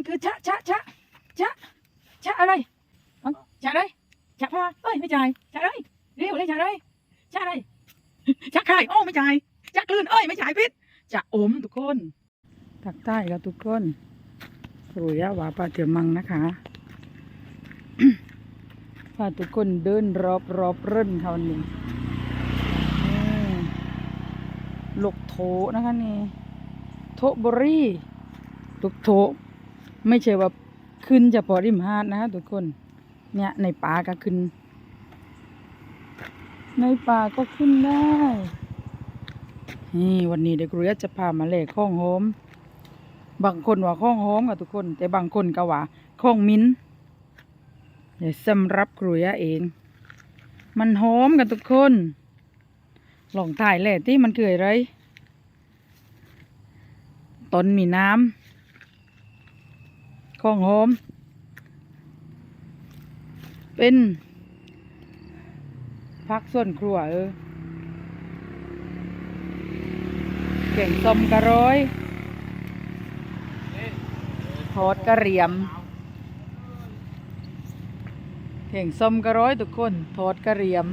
มันคือชะชะชะชะชะอะไรชะอะไรชะพาเอ้ยไม่จ่ายชะอะไรเร็วเลยชะอะไรชะอะไรชะคายโอ้ไม่จ่ายชะกลืนเอ้ยไม่จ่ายพิษชะอมทุกคนทักใต้กับทุกคนรุยะหวาปาเถือมังนะคะพาทุกคนเดินรอบรอบเร่นเขานี่นี่ลกโถนะคะนี่โทบรีทุกโถ ไม่ใช่ว่าขึ้นเฉพาะริมหาดนะทุกคน เนี่ยในป่าก็ขึ้น ในป่าก็ขึ้นได้ นี่วันนี้เด็กเรียจะพามาเล่ข้องโฮมบางคนว่าข้องโฮมกับทุกคน แต่บางคนก็ว่าข้องมิ้นเดี๋ยวสำหรับครูยะเอง มันหอมกันทุกคน ลองถ่ายแหละที่มันคืออะไร ต้นมีน้ำ ข้องหอม เป็นพักส่วนครัวเออเก่งส้มกระร้อยทอดกระเหรียมเก่งส้มกระร้อยทุกคนทอดกระเหรียม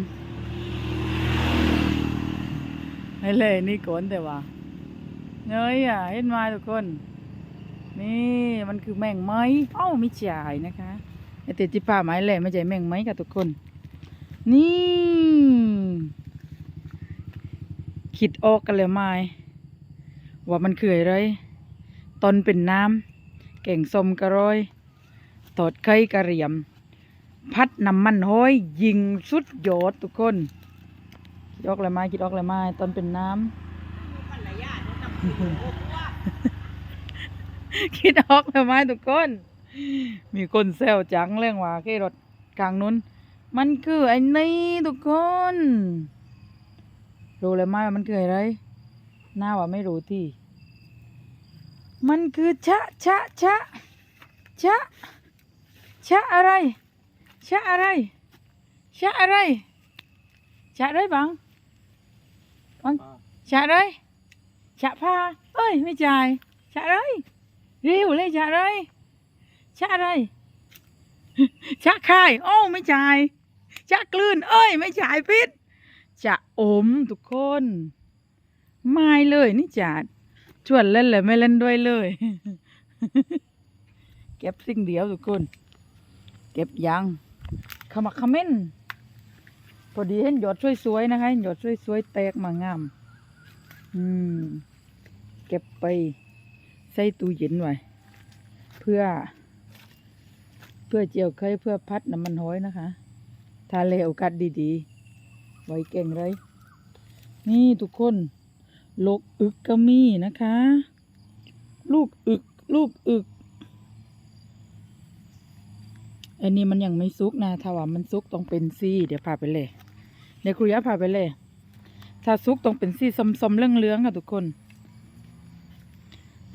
ให้เลยนี่ก่อนแต่ว่าเนยอะเห็นไหมทุกคน นี่มันคือแมงไม้เอ้าไม่จ่ายนะคะไอเตจิป้าไม้แหละไม่ใช่แมงไม้ค่ะทุกคน นี่คิดออกกันเลยไหมว่ามันคืออะไรตอนเป็นน้ำแก่งส้มกระรอยตอดไข่กระเหรียม พัดน้ำมันห้อยยิงสุดยอดทุกคนคิดออกเลยไหมคิดออกเลยไหมตอนเป็นน้ำ คิดออกแล้วไหมทุกคน มีคนแซวจังเรื่องว่าแค่รถกลางนู้น มันคือไอ้นี่ทุกคนรู้เลยไหมว่ามันคืออะไรหน้าว่าไม่รู้ที่ มันคือชะชะชะชะชะอะไรชะอะไรชะอะไรชะอะไรบังบังชะอะไรชะพาเอ้ยไม่จ่ายชะอะไร เร็วเลยชะอะไรชะอะไรชะคายโอ้ไม่จ่ายชะกลืน เอ้ย ไม่จ่ายพิษจะอมทุกคน ไม่เลยนี่จัดชวนเล่นเลยไม่เล่นด้วยเลย เก็บสิ่งเดียวทุกคน เก็บยังขมักขม้นพอดีเห็นหยดสวยๆนะคะเห็นหยดสวยๆแตกมางาม อืม เก็บไป ส่ตู้เย็นไว้เพื่อ เพื่อเจียวไข่เพื่อพัดน้ำมันห้อยนะคะทาเลโอกาสดีๆ ไว้เก่งเลย นี่ทุกคนลูกอึกก็มีนะคะ ลูกอึก ลูกอึก อันนี้มันยังไม่สุกนะ ถ้าว่ามันสุกต้องเป็นซี่เดี๋ยวพาไปเลย เดี๋ยวครูยะพาไปเลย ถ้าสุกต้องเป็นสีส้มๆเหลืองๆค่ะทุกคน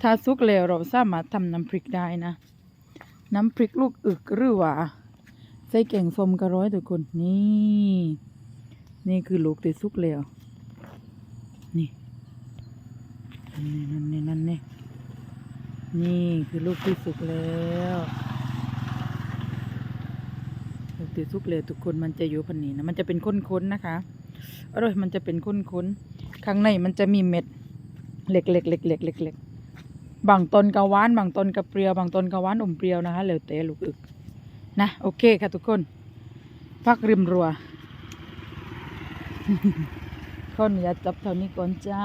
ถ้าสุกแล้วเราสามารถทำน้ำพริกได้นะ น้ำพริกลูกอึกหรือว่าใส่แกงส้มกระร้อยทุกคนนี่ นี่คือลูกที่สุกแล้ว นี่นั่นนี่นั่นนี่นี่คือลูกที่สุกแล้วลูกที่สุกแล้วทุกคนมันจะอยู่พันนี้นะมันจะเป็นข้นๆนะคะอร่อยมันจะเป็นข้นๆข้างในมันจะมีเม็ดเล็กๆเล็กๆเล็กๆเล็กๆ บางต้นกะหวานบางต้นกะเปรี้ยวบางต้นกะหวานอมเปรี้ยวนะคะแล้วแต่ลูกอึกนะโอเคค่ะทุกคนพักริมรัวคนอนุญาจับเท่านี้ก่อนจ้า